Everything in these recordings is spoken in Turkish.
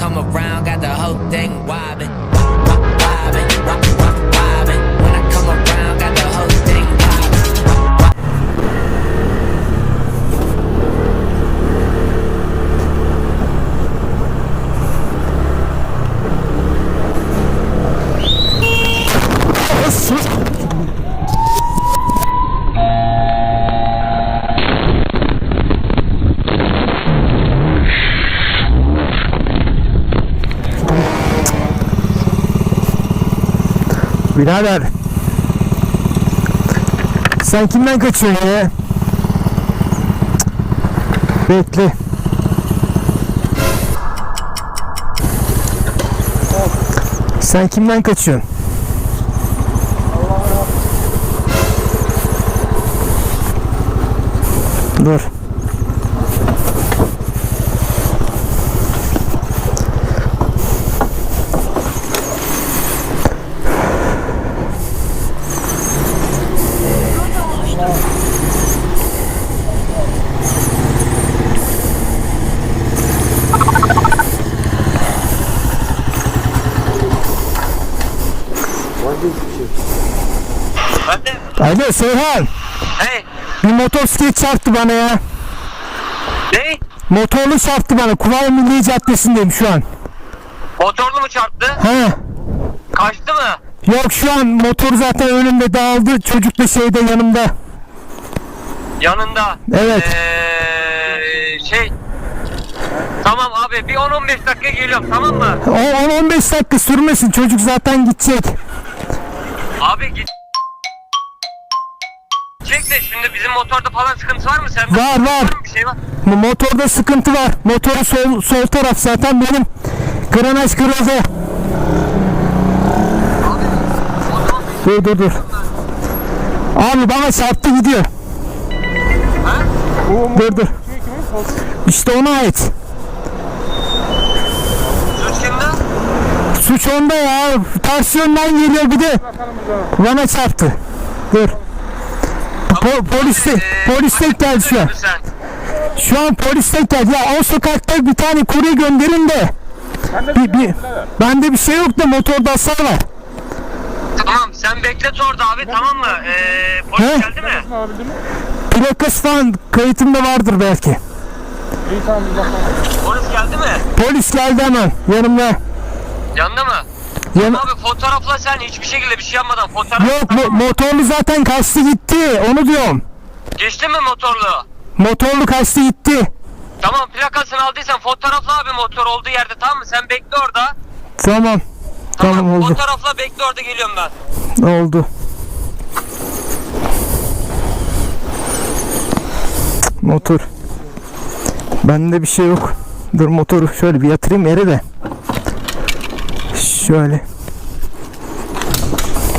come around, got the whole thing wobbin'. Birader. Sen kimden kaçıyorsun ya? Bekle. Sen kimden kaçıyorsun? Dur. Alo Seyhan. Hey. Bir motosiklet çarptı bana ya. Ne? Motorlu çarptı bana. Kuvayi Milli Caddesi'ndeyim şu an. Motorlu mu çarptı? He. Kaçtı mı? Yok şu an motor zaten önümde dağıldı. Çocuk da şeyde yanımda. Yanında. Evet. Ee, şey. Tamam abi bir 10-15 dakika geliyorum tamam mı? O 10-15 dakika sürmesin. Çocuk zaten gidecek. Abi git. De şimdi bizim motorda falan sıkıntı var mı? Sen Var, var. mı Bir şey var. Bu Motorda sıkıntı var. Motoru sol, sol taraf zaten benim. Granaj kırıldı. O zaman Dur dur dur. Abi bana çarptı gidiyor. Ha? Dur dur. İşte ona ait. Suç kimde? Suç onda ya. Ters yönden geliyor bir de. Bana çarptı. Dur. Po- polis de, Ee, polis de geldi şu an. Şu an polis de geldi. Ya o sokakta bir tane kurye gönderin de. Bir, bir, bende bir şey yok da motorda hasar var. Tamam sen beklet orada abi tamam mı? Ee, polis He? geldi mi? Plakası falan kayıtımda vardır belki. Polis geldi mi? Polis geldi hemen yanımda. Yanında mı? Yan Abi fotoğrafla sen hiçbir şekilde bir şey yapmadan fotoğraf yok mo- motorlu zaten kaçtı gitti. Onu diyorum. Geçti mi motorlu? Motorlu kaçtı gitti. Tamam plakasını aldıysan fotoğrafla abi motor olduğu yerde tamam mı? Sen bekle orada. Tamam. Tamam oldu. Fotoğrafla bekle orada geliyorum ben. Oldu. Motor. Bende bir şey yok. Dur motoru şöyle bir yatırayım yere de. Şöyle.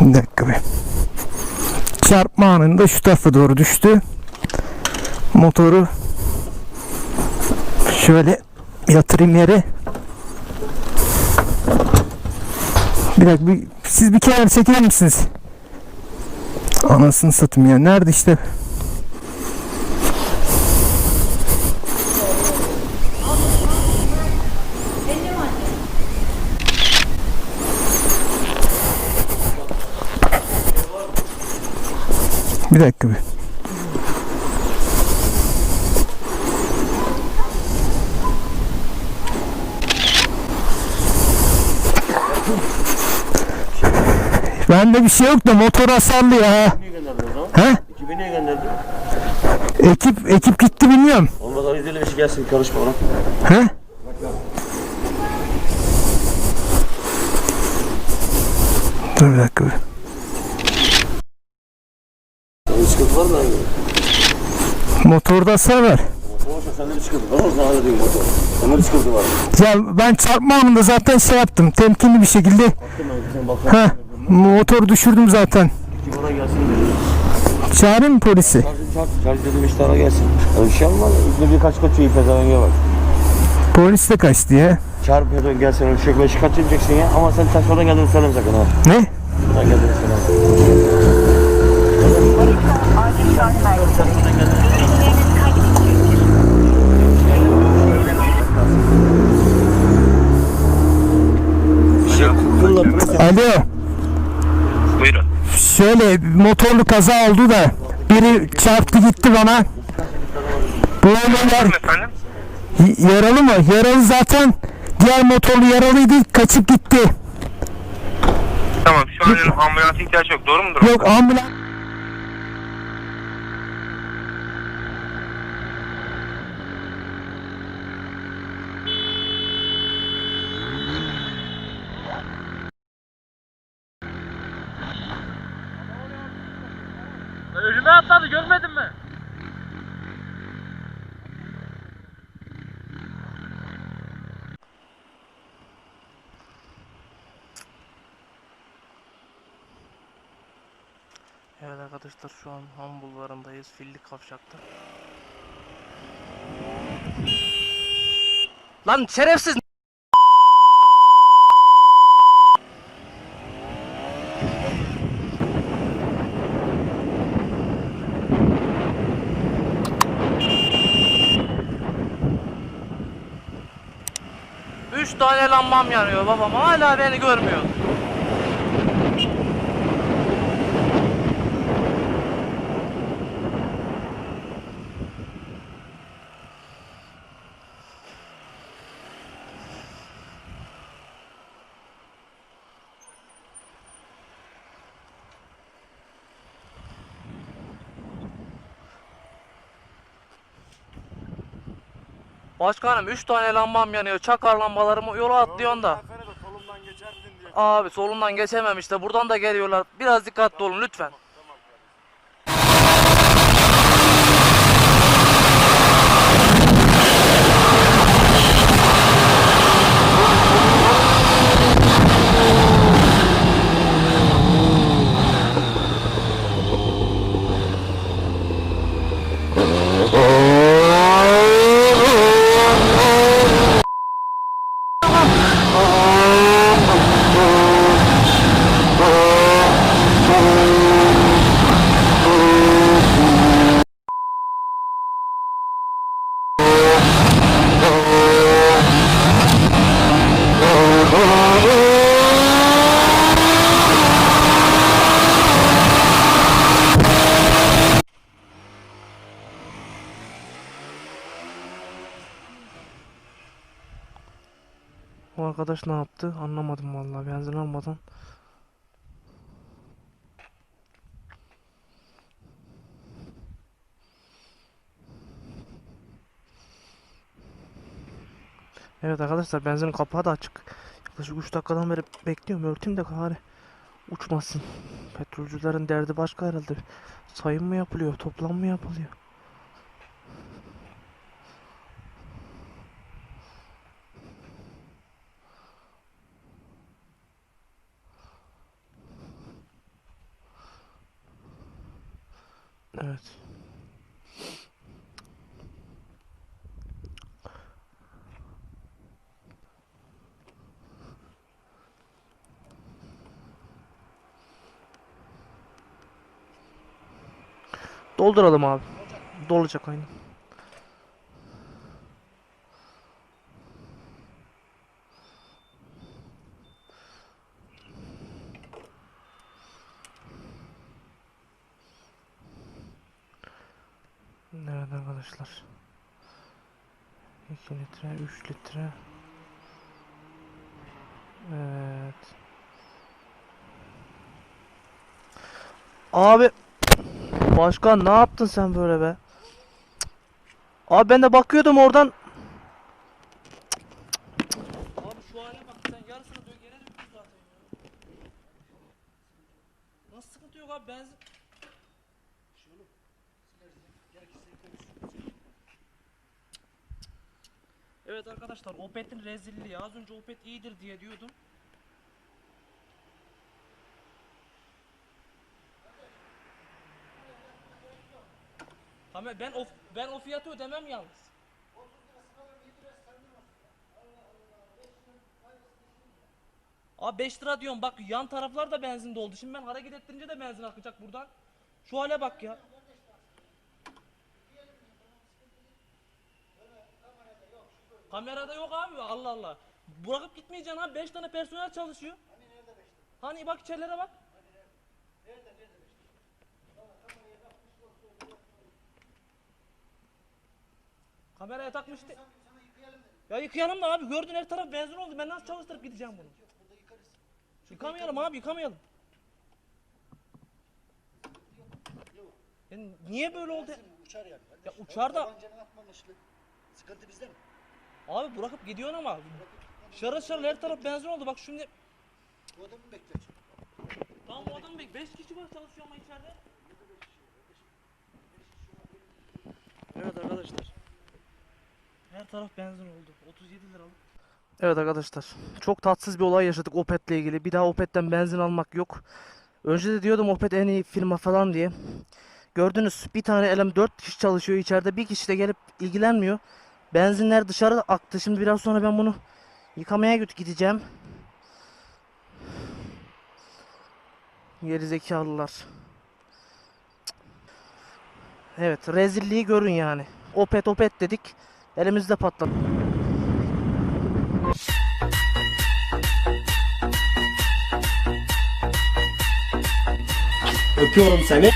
Bir dakika bir. Çarpma anında şu tarafa doğru düştü. Motoru şöyle yatırayım yere. Bir dakika bir, siz bir kenara çekilir misiniz? Anasını satayım ya. Nerede işte? Bir dakika bir. Bende bir şey yok da motor hasarlı ya. He? Ekibi niye gönderdin? Ekip ekip gitti bilmiyorum. Olmaz Ali Deli bir gelsin karışma ona. He? Dur bir dakika. bir. Senin sıkıntı var mı? Motorda hasar var. Olmazsa sende bir sıkıntı var mı? Sana da diyeyim motor. Sende bir sıkıntı var. Ya ben çarpma anında zaten şey yaptım. Temkinli bir şekilde. Ha, motoru düşürdüm zaten. Gelsin dedi. Çağırayım mı polisi? Çarşı çarşı çarşı dedim işte ara gelsin. Öyle bir şey olmaz. Bir birkaç kaçıyor pezevenge bak. Polis de kaçtı ya. Çağır pedon gelsin öyle bir şey kaçıracaksın ya. Ama sen taşmadan geldiğini söyleme sakın ha. Ne? Buradan geldiğini söyleme. Alo. Buyurun. Şöyle motorlu kaza oldu da biri çarptı gitti bana. Bu olaylar yaralı mı? Yaralı zaten diğer motorlu yaralıydı kaçıp gitti. Tamam şu an ambulans ihtiyaç yok doğru mudur? Yok ambulans. Evet arkadaşlar şu an Han bulvarındayız. Fillik kavşakta. Lan şerefsiz! Üç tane lambam yanıyor babam hala beni görmüyor. Başkanım 3 tane lambam yanıyor. Çakar lambalarımı yola atlıyorsun da. Abi solundan geçemem işte. Buradan da geliyorlar. Biraz dikkatli olun lütfen. Arkadaş ne yaptı? Anlamadım vallahi. Benzin almadan. Evet arkadaşlar benzin kapağı da açık. Yaklaşık 3 dakikadan beri bekliyorum. Örteyim de bari uçmasın. Petrolcülerin derdi başka herhalde. Sayım mı yapılıyor? Toplam mı yapılıyor? Evet. Dolduralım abi. Dolacak aynen. Evet arkadaşlar. 2 litre, 3 litre. Evet. Abi Başkan ne yaptın sen böyle be? Abi ben de bakıyordum oradan. Abi şu hale bak sen yarısını dök yere döktün zaten ya. Nasıl sıkıntı yok abi benzin. Evet arkadaşlar Opet'in rezilliği. Az önce Opet iyidir diye diyordum. Tamam ben o ben o fiyatı ödemem yalnız. Abi 5 lira diyorum bak yan taraflar da benzin doldu. Şimdi ben hareket ettirince de benzin akacak buradan. Şu hale bak ya. Kamerada yok abi Allah Allah. Bırakıp gitmeyeceksin abi 5 tane personel çalışıyor. Hani bak içerilere bak. Kameraya takmıştı. Ya yıkayalım da abi gördün her taraf benzin oldu. Ben nasıl çalıştırıp gideceğim bunu? Yıkamayalım abi yıkamayalım. Ya niye böyle oldu? Uçar yani. Ya uçar da Tabancanın atmamışlık. Sıkıntı bizde mi? Abi bırakıp gidiyorsun ama şarıl şarıl her taraf benzin oldu. Bak şimdi Bu adamı bekler. Tamam o adam bek 5 kişi var çalışıyor ama içeride. Evet arkadaşlar. Her taraf benzin oldu. 37 liralık. Evet arkadaşlar. Çok tatsız bir olay yaşadık Opet'le ilgili. Bir daha Opet'ten benzin almak yok. Önce de diyordum Opet en iyi firma falan diye. Gördünüz bir tane elem 4 kişi çalışıyor içeride. Bir kişi de gelip ilgilenmiyor. Benzinler dışarı aktı. Şimdi biraz sonra ben bunu yıkamaya gideceğim. Geri zekalılar. Evet rezilliği görün yani. Opet opet dedik. Elimizde patladı. Öpüyorum seni.